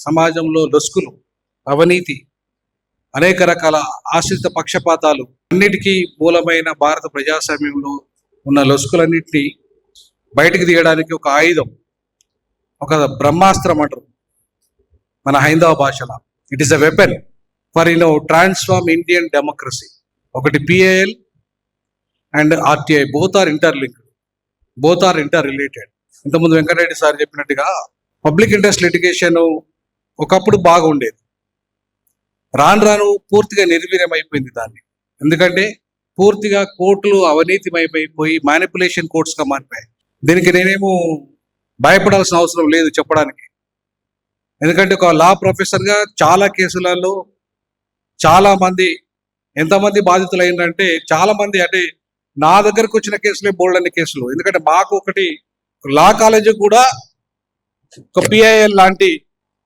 సమాజంలో లొసుకులు అవినీతి అనేక రకాల ఆశ్రిత పక్షపాతాలు అన్నిటికీ మూలమైన భారత ప్రజాస్వామ్యంలో ఉన్న లొసుకులన్నింటినీ బయటికి తీయడానికి ఒక ఆయుధం ఒక బ్రహ్మాస్త్రం అంటారు మన హైందవ భాషలో. It is a weapon for no transform Indian democracy ఒకటి PAL and RTI both are interlinked both are inter related ఇంతకుముందు వెంకటరెడ్డి సార్ చెప్పినట్టుగా పబ్లిక్ ఇంట్రెస్ట్ లిటిగేషన్ ఒకప్పుడు బాగుండేది. రాను రాను పూర్తిగా నిర్వీర్యం అయిపోయింది దాన్ని. ఎందుకంటే పూర్తిగా కోర్టులు అవినీతిమైపోయి మ్యానిపులేషన్ కోర్ట్స్గా మారిపోయాయి. దీనికి నేనేమో భయపడాల్సిన అవసరం లేదు చెప్పడానికి. ఎందుకంటే ఒక లా ప్రొఫెసర్గా చాలా కేసులలో చాలా మంది ఎంతమంది బాధితులు అయిందంటే చాలా మంది అంటే నా దగ్గరకు వచ్చిన కేసులే బోల్డ్ అన్ని కేసులు. ఎందుకంటే మాకు ఒకటి లా కాలేజీ కూడా ఒక పిఐఎల్ లాంటి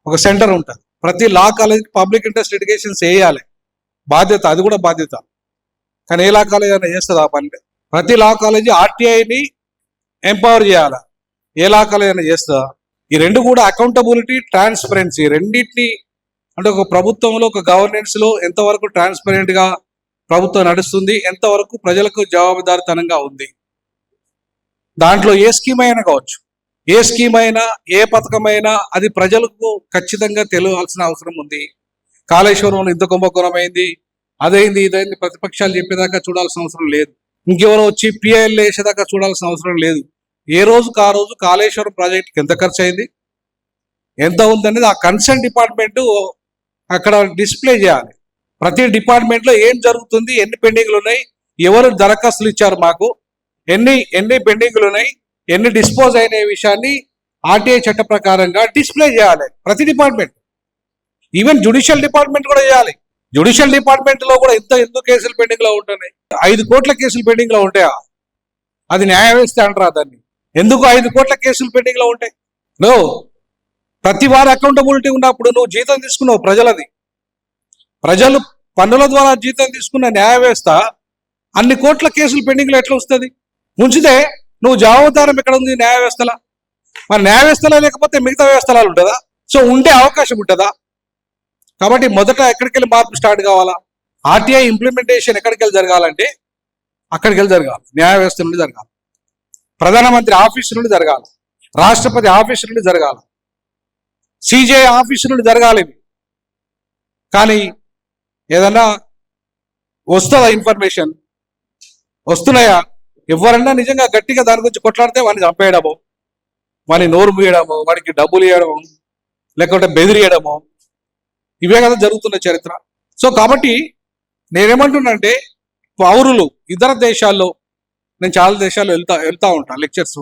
ఒక సెంటర్ ఉంటుంది. ప్రతి లా కాలేజీకి పబ్లిక్ ఇంట్రెస్ట్ లిటిగేషన్స్ వేయాలి. బాధ్యత అది కూడా బాధ్యత. కానీ ఏ లా కాలేజ్ అయినా చేస్తుంది ఆ పని? ప్రతి లా కాలేజీ ఆర్టీఐని ఎంపవర్ చేయాలి? ఏ లా కాలేజ్ అయినా చేస్తుందా? ఈ రెండు కూడా అకౌంటబిలిటీ ట్రాన్స్పరెన్సీ రెండింటిని అంటే ఒక ప్రభుత్వంలో ఒక గవర్నెన్స్లో ఎంతవరకు ట్రాన్స్పరెంట్గా ప్రభుత్వం నడుస్తుంది ఎంతవరకు ప్రజలకు జవాబుదారితనంగా ఉంది. దాంట్లో ఏ స్కీమ్ అయినా కావచ్చు. ఏ స్కీమ్ అయినా ఏ పథకమైనా అది ప్రజలకు ఖచ్చితంగా తెలియాల్సిన అవసరం ఉంది. కాళేశ్వరం ఇంత కుంభకోణం అయింది అదైంది ఇదైంది ప్రతిపక్షాలు చెప్పేదాకా చూడాల్సిన అవసరం లేదు. ఇంకెవరో వచ్చి పిఐఎల్ వేసేదాకా చూడాల్సిన అవసరం లేదు. ఏ రోజుకు ఆ రోజు కాళేశ్వరం ప్రాజెక్ట్కి ఎంత ఖర్చు అయింది ఎంత ఉందనేది ఆ కన్సర్న్ డిపార్ట్మెంట్ అక్కడ డిస్ప్లే చేయాలి. ప్రతి డిపార్ట్మెంట్లో ఏం జరుగుతుంది ఎన్ని పెండింగ్లు ఉన్నాయి ఎవరు దరఖాస్తులు ఇచ్చారు మాకు ఎన్ని ఎన్ని పెండింగ్లు ఉన్నాయి ఎన్ని డిస్పోజ్ అయిన విషయాన్ని ఆర్టీఐ చట్ట ప్రకారంగా డిస్ప్లే చేయాలి ప్రతి డిపార్ట్మెంట్. ఈవెన్ జుడిషియల్ డిపార్ట్మెంట్ కూడా చేయాలి. జుడిషియల్ డిపార్ట్మెంట్లో కూడా ఇంత ఎందుకు కేసులు పెండింగ్లో ఉంటున్నాయి? ఐదు కోట్ల కేసులు పెండింగ్లో ఉంటాయా? అది న్యాయ వ్యవస్థ అంటారా దాన్ని? ఎందుకు ఐదు కోట్ల కేసులు పెండింగ్లో ఉంటాయి? నో ప్రతి వారి అకౌంటబిలిటీ ఉన్నప్పుడు నువ్వు జీతం తీసుకున్నావు ప్రజలది. ప్రజలు పన్నుల ద్వారా జీతం తీసుకున్న న్యాయ వ్యవస్థ అన్ని కోట్ల కేసులు పెండింగ్లో ఎట్లా వస్తుంది? ముంచితే నువ్వు జవాబుదారం ఎక్కడ ఉంది న్యాయ వ్యవస్థలో. మరి న్యాయ వ్యవస్థలో లేకపోతే మిగతా వ్యవస్థలో ఉంటుందా సో ఉండే అవకాశం ఉంటుందా? కాబట్టి మొదట ఎక్కడికి వెళ్ళి మార్పు స్టార్ట్ కావాలా? ఆర్టీఐ ఇంప్లిమెంటేషన్ ఎక్కడికి వెళ్ళి జరగాలంటే అక్కడికి వెళ్ళి జరగాలి. న్యాయ వ్యవస్థ నుండి జరగాలి. ప్రధానమంత్రి ఆఫీస్ నుండి జరగాలి. రాష్ట్రపతి ఆఫీస్ నుండి జరగాలి. సిజే ఆఫీస్ నుండి జరగాలి కానీ ఏదన్నా వస్తుందా ఇన్ఫర్మేషన్? వస్తున్నాయా? ఎవరన్నా నిజంగా గట్టిగా దాని గురించి కొట్లాడితే వాడిని చంపేయడము వాడిని నోరు మూయడము వాడికి డబ్బులు ఇవ్వడము లేకుంటే బెదిరియడము ఇవే కదా జరుగుతున్న చరిత్ర. సో కాబట్టి నేనేమంటున్నానంటే పౌరులు ఇతర దేశాల్లో నేను చాలా దేశాల్లో వెళ్తా వెళ్తా ఉంటాను లెక్చర్స్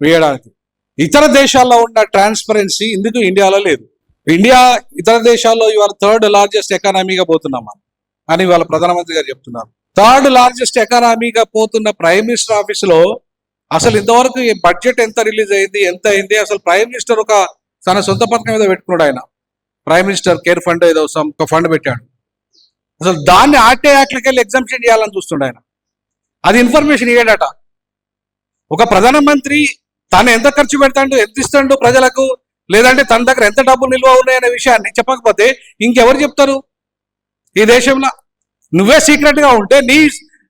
వేయడానికి. ఇతర దేశాల్లో ఉన్న ట్రాన్స్పరెన్సీ ఎందుకు ఇండియాలో లేదు. ఇండియా ఇతర దేశాల్లో ఇవాళ థర్డ్ లార్జెస్ట్ ఎకానమీగా పోతున్నాం అని ఇవాళ ప్రధానమంత్రి గారు చెప్తున్నారు. థర్డ్ లార్జెస్ట్ ఎకానమీగా పోతున్న ప్రైమ్ మినిస్టర్ ఆఫీస్లో అసలు ఇంతవరకు ఈ బడ్జెట్ ఎంత రిలీజ్ అయింది ఎంత అయింది? అసలు ప్రైమ్ మినిస్టర్ ఒక తన సొంత పథకం ఏదో పెట్టుకున్నాడు ఆయన. ప్రైమ్ మినిస్టర్ కేర్ ఫండ్ ఏదో ఒక ఫండ్ పెట్టాడు. అసలు దాన్ని ఆర్టీ యాక్ట్లకి వెళ్ళి ఎగ్జామ్షన్ చేయాలని చూస్తుండే ఆయన. అది ఇన్ఫర్మేషన్ ఇయ్యాడట. ఒక ప్రధానమంత్రి తాను ఎంత ఖర్చు పెడతాడు ఎంత ఇస్తాడు ప్రజలకు? లేదంటే తన దగ్గర ఎంత డబ్బులు నిల్వ ఉన్నాయనే విషయాన్ని చెప్పకపోతే ఇంకెవరు చెప్తారు? ఈ దేశంలో నువ్వే సీక్రెట్గా ఉంటే నీ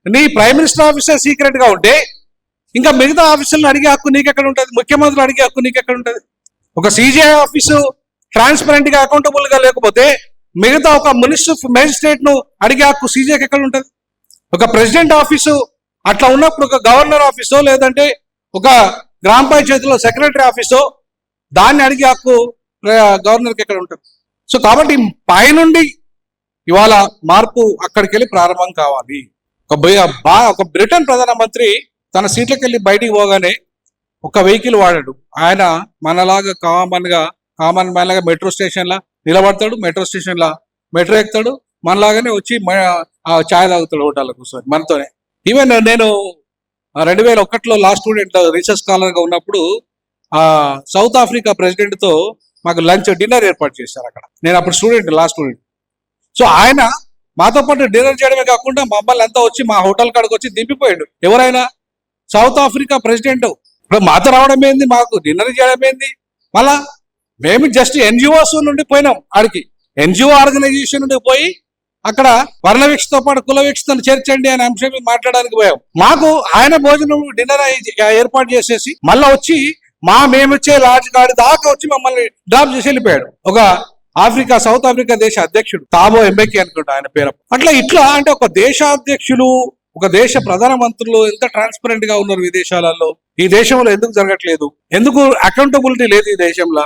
నీ ప్రైమ్ మినిస్టర్ ఆఫీసర్ సీక్రెట్గా ఉంటే ఇంకా మిగతా ఆఫీసులను అడిగే హక్కు నీకెక్కడ ఉంటుంది? ముఖ్యమంత్రులు అడిగే హక్కు నీకెక్కడ ఉంటుంది? ఒక సీజీఐ ఆఫీసు ట్రాన్స్పరెంట్గా అకౌంటబుల్గా అకౌంటబుల్గా లేకపోతే మిగతా ఒక మినిస్టర్ మేజిస్ట్రేట్ను అడిగే హక్కు సీజీఐకి ఎక్కడ ఉంటుంది? ఒక ప్రెసిడెంట్ ఆఫీసు అట్లా ఉన్నప్పుడు ఒక గవర్నర్ ఆఫీసో లేదంటే ఒక గ్రామ పంచాయతీలో సెక్రటరీ ఆఫీసో దాన్ని అడిగే హక్కు గవర్నర్కి ఎక్కడ ఉంటుంది? సో కాబట్టి పైనుండి ఇవాళ మార్పు అక్కడికి వెళ్ళి ప్రారంభం కావాలి. ఒక బా- ఒక బ్రిటన్ ప్రధానమంత్రి తన సీట్లకు వెళ్ళి బయటికి పోగానే ఒక వెహికల్ వాడాడు. ఆయన మనలాగా కామన్గా కామన్ మ్యాన్ లాగా మెట్రో స్టేషన్ లా నిలబడతాడు మెట్రో స్టేషన్లా మెట్రో ఎక్కుతాడు మనలాగానే వచ్చి ఛాయ్ తాగుతాడు హోటల్లో కూర్చొని మనతోనే. ఈవెన్ నేను రెండు వేల ఒకటిలో లాస్ట్ స్టూడెంట్ రీసెర్చ్ స్కాలర్గా ఉన్నప్పుడు ఆ సౌత్ ఆఫ్రికా ప్రెసిడెంట్తో మాకు లంచ్ డిన్నర్ ఏర్పాటు చేశారు అక్కడ. నేను అప్పుడు స్టూడెంట్ లాస్ట్ స్టూడెంట్ సో ఆయన మాతో పాటు డిన్నర్ చేయడమే కాకుండా మమ్మల్ని అంతా వచ్చి మా హోటల్ కాడికి వచ్చి దింపిపోయాడు. ఎవరైనా సౌత్ ఆఫ్రికా ప్రెసిడెంట్ ఇప్పుడు మాతో రావడం ఏంది? మాకు డిన్నర్ చేయడం ఏంది? మళ్ళా మేము జస్ట్ ఎన్జిఓస్ నుండి పోయినాం ఆడికి. ఎన్జిఓ ఆర్గనైజేషన్ నుండి పోయి అక్కడ వర్ణవీక్షతో పాటు కుల వీక్షతను చేర్చండి అనే అంశం మాట్లాడడానికి పోయాం. మాకు ఆయన భోజనం డిన్నర్ ఏర్పాటు చేసేసి మళ్ళా వచ్చి మా మేము వచ్చే లాడ్జ్ కాడి దాకా వచ్చి మమ్మల్ని డ్రాప్ చేసి వెళ్ళిపోయాడు. ఒక ఆఫ్రికా సౌత్ ఆఫ్రికా దేశ అధ్యక్షుడు తాబో ఎంబెకి అనుకుంటా ఆయన పేరు. అట్లా ఇట్లా అంటే ఒక దేశాధ్యక్షులు ఒక దేశ ప్రధానమంత్రులు ఎంత ట్రాన్స్పరెంట్గా ఉన్నారు విదేశాలలో ఈ దేశంలో ఎందుకు జరగట్లేదు? ఎందుకు అకౌంటబిలిటీ లేదు ఈ దేశంలో?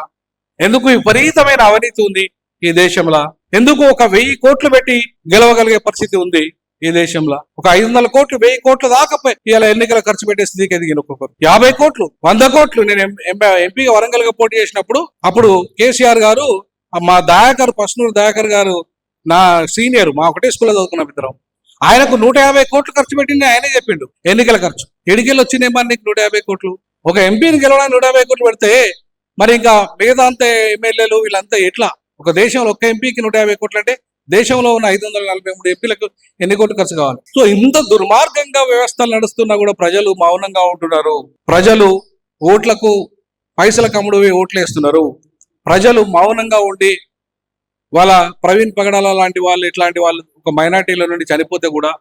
ఎందుకు విపరీతమైన అవినీతి ఉంది ఈ దేశంలో? ఎందుకు ఒక వెయ్యి కోట్లు పెట్టి గెలవగలిగే పరిస్థితి ఉంది ఈ దేశంలో? ఒక ఐదు వందల కోట్లు వెయ్యి కోట్లు దాకా ఇలా ఎన్నికల ఖర్చు పెట్టే స్థితికి ఎదిగిన ఒక్కొక్కరు యాభై కోట్లు వంద కోట్లు. నేను ఎం- ఎం- ఎంపీగా వరంగల్గా పోటీ చేసినప్పుడు అప్పుడు కేసీఆర్ గారు మా దయాకర్ పస్నూరు దయాకర్ గారు నా సీనియర్ మా ఒకటే స్కూల్లో చదువుకున్నాం ఇద్దరం. ఆయనకు నూట యాభై కోట్లు ఖర్చు పెట్టింది ఆయనే చెప్పిండు. ఎన్నికల ఖర్చు. ఎడికెళ్ళి వచ్చిందేమో నీకు నూట యాభై కోట్లు? ఒక ఎంపీని గెలవడానికి నూట యాభై కోట్లు పెడితే మరి ఇంకా మిగతా అంత ఎమ్మెల్యేలు వీళ్ళంతా ఎట్లా? ఒక దేశంలో ఒక్క ఎంపీకి నూట యాభై కోట్లు అంటే దేశంలో ఉన్న ఐదు వందల నలభై మూడు ఎంపీలకు ఎన్ని కోట్లు ఖర్చు కావాలి? సో ఇంత దుర్మార్గంగా వ్యవస్థలు నడుస్తున్నా కూడా ప్రజలు మౌనంగా ఉంటున్నారు. ప్రజలు ఓట్లకు పైసల కమ్ముడు ఓట్లు వేస్తున్నారు. ప్రజలు మౌనంగా ఉండి వాళ్ళ ప్రవీణ్ పగడాల లాంటి వాళ్ళు ఇట్లాంటి వాళ్ళు ఒక మైనార్టీల నుండి చనిపోతే కూడా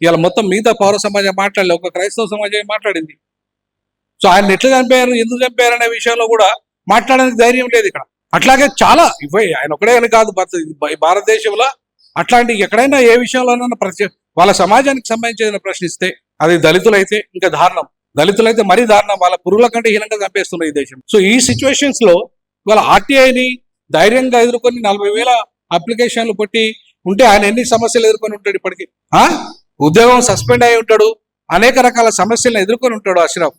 ఇవాళ మొత్తం మిగతా పౌర సమాజం మాట్లాడలే ఒక క్రైస్తవ సమాజం మాట్లాడింది. సో ఆయన ఎట్లా చంపారు ఎందుకు చంపారు అనే విషయంలో కూడా మాట్లాడడానికి ధైర్యం లేదు ఇక్కడ. అట్లాగే చాలా ఇవ్వ ఆయన ఒకడే అని కాదు ఈ భారతదేశంలో అట్లాంటి ఎక్కడైనా ఏ విషయంలోనైనా ప్రతి వాళ్ళ సమాజానికి సంబంధించిన ప్రశ్నిస్తే అది దళితులైతే ఇంకా దారుణం. దళితులైతే మరీ దారుణం వాళ్ళ పురుగుల కంటే హీనంగా చంపేస్తున్నారు ఈ దేశం. సో ఈ సిచ్యువేషన్స్లో ఇవాళ ఆర్టీఐని ధైర్యంగా ఎదుర్కొని నలభై వేల అప్లికేషన్లు పెట్టి ఉంటే ఆయన ఎన్ని సమస్యలు ఎదుర్కొని ఉంటాడు ఇప్పటికి? ఆ? ఉద్యోగం సస్పెండ్ అయి ఉంటాడు. అనేక రకాల సమస్యలను ఎదుర్కొని ఉంటాడు అష్రఫ్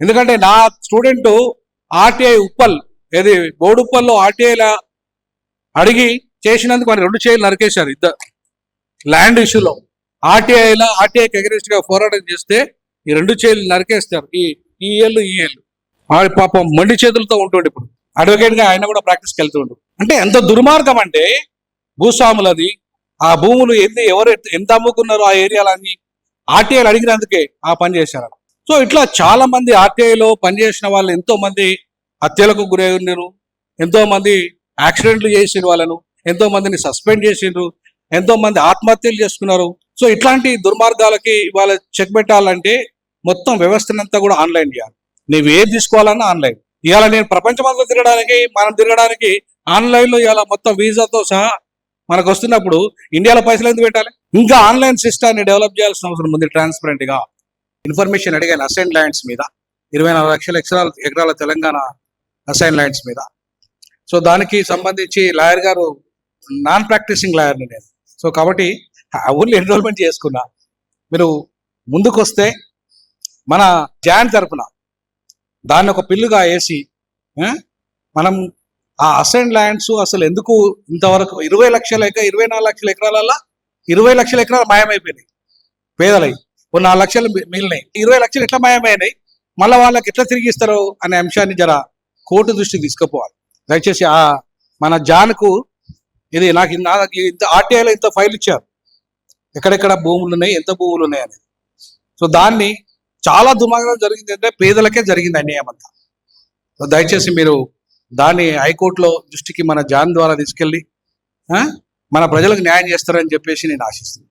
ఎందుకంటే నా స్టూడెంట్ ఆర్టీఐ ఉప్పల్ ఏది బోడుప్పల్లో ఆర్టీఐలా అడిగి చేసినందుకు మరి రెండు చేయలు నరికేశారు ఇద్దరు. ల్యాండ్ ఇష్యూలో ఆర్టీఐలా ఆర్టీఐకి అగెనిస్ట్గా పోరాటం చేస్తే ఈ రెండు చేయలు నరికేస్తారు. ఈ ఈ ఏళ్ళు ఈ ఏళ్ళు. పాపం మండి చేతులతో ఉంటుంది ఇప్పుడు. అడ్వకేట్గా ఆయన కూడా ప్రాక్టీస్కి వెళ్తుండు అంటే ఎంత దుర్మార్గం అంటే భూస్వాములది ఆ భూములు ఎన్ని ఎవరు ఎంత అమ్ముకున్నారో ఆ ఏరియాలన్నీ ఆర్టీఐలు అడిగినందుకే ఆ పని చేశారు. సో ఇట్లా చాలా మంది ఆర్టీఐలో పనిచేసిన వాళ్ళు ఎంతో మంది హత్యలకు గురై ఉన్నారు ఎంతో మంది యాక్సిడెంట్లు చేసిన వాళ్ళను. ఎంతో మందిని సస్పెండ్ చేసిండ్రు. ఎంతో మంది ఆత్మహత్యలు చేసుకున్నారు. సో ఇట్లాంటి దుర్మార్గాలకి ఇవాళ చెక్ పెట్టాలంటే మొత్తం వ్యవస్థనంతా కూడా ఆన్లైన్ చేయాలి. నువ్వు ఏది తీసుకోవాలన్నా ఆన్లైన్ ఇవాళ నేను ప్రపంచమంతా తిరగడానికి మనం తిరగడానికి ఆన్లైన్లో ఇవాళ మొత్తం వీసాతో సహా మనకు వస్తున్నప్పుడు ఇండియాలో పైసలు ఎందుకు పెట్టాలి? ఇంకా ఆన్లైన్ సిస్టాన్ని డెవలప్ చేయాల్సిన అవసరం ఉంది ట్రాన్స్పరెంట్గా. ఇన్ఫర్మేషన్ అడిగాను అసైన్ ల్యాండ్స్ మీద. ఇరవై నాలుగు లక్షల ఎకరాల ఎకరాల తెలంగాణ అసైన్ ల్యాండ్స్ మీద. సో దానికి సంబంధించి లాయర్ గారు నాన్ ప్రాక్టీసింగ్ లాయర్ని నేను. సో కాబట్టి ఊళ్ళో ఎన్రోల్మెంట్ చేసుకున్నా. మీరు ముందుకొస్తే మన జాన్ తరపున దాన్ని ఒక పిల్లుగా వేసి ఆ, మనం ఆ అసైన్ ల్యాండ్స్ అసలు ఎందుకు ఇంతవరకు ఇరవై లక్షల ఎక ఇరవై నాలుగు లక్షల ఎకరాలల్లో ఇరవై లక్షల ఎకరాలు మాయమైపోయినాయి. పేదలై ఓ నాలుగు లక్షలు మిగిలినాయి. ఇరవై లక్షలు ఎట్లా మాయమైనాయి? మళ్ళీ వాళ్ళకి ఎట్లా తిరిగి ఇస్తారు అనే అంశాన్ని జర కోర్టు దృష్టికి తీసుకుపోవాలి. దయచేసి ఆ మన జాన్కు ఇది నాకు నాకు ఇంత ఆర్టీఐలో ఇంత ఫైల్ ఇచ్చారు. ఎక్కడెక్కడ భూములు ఉన్నాయి ఎంత భూములు ఉన్నాయి అని. సో దాన్ని చాలా దుమాగం జరిగింది అంటే పేదలకే జరిగింది అన్యాయం అంతా. దయచేసి మీరు దాన్ని హైకోర్టులో దృష్టికి మన జాన్ ద్వారా తీసుకెళ్ళి మన ప్రజలకు న్యాయం చేస్తారని చెప్పేసి నేను ఆశిస్తున్నాను.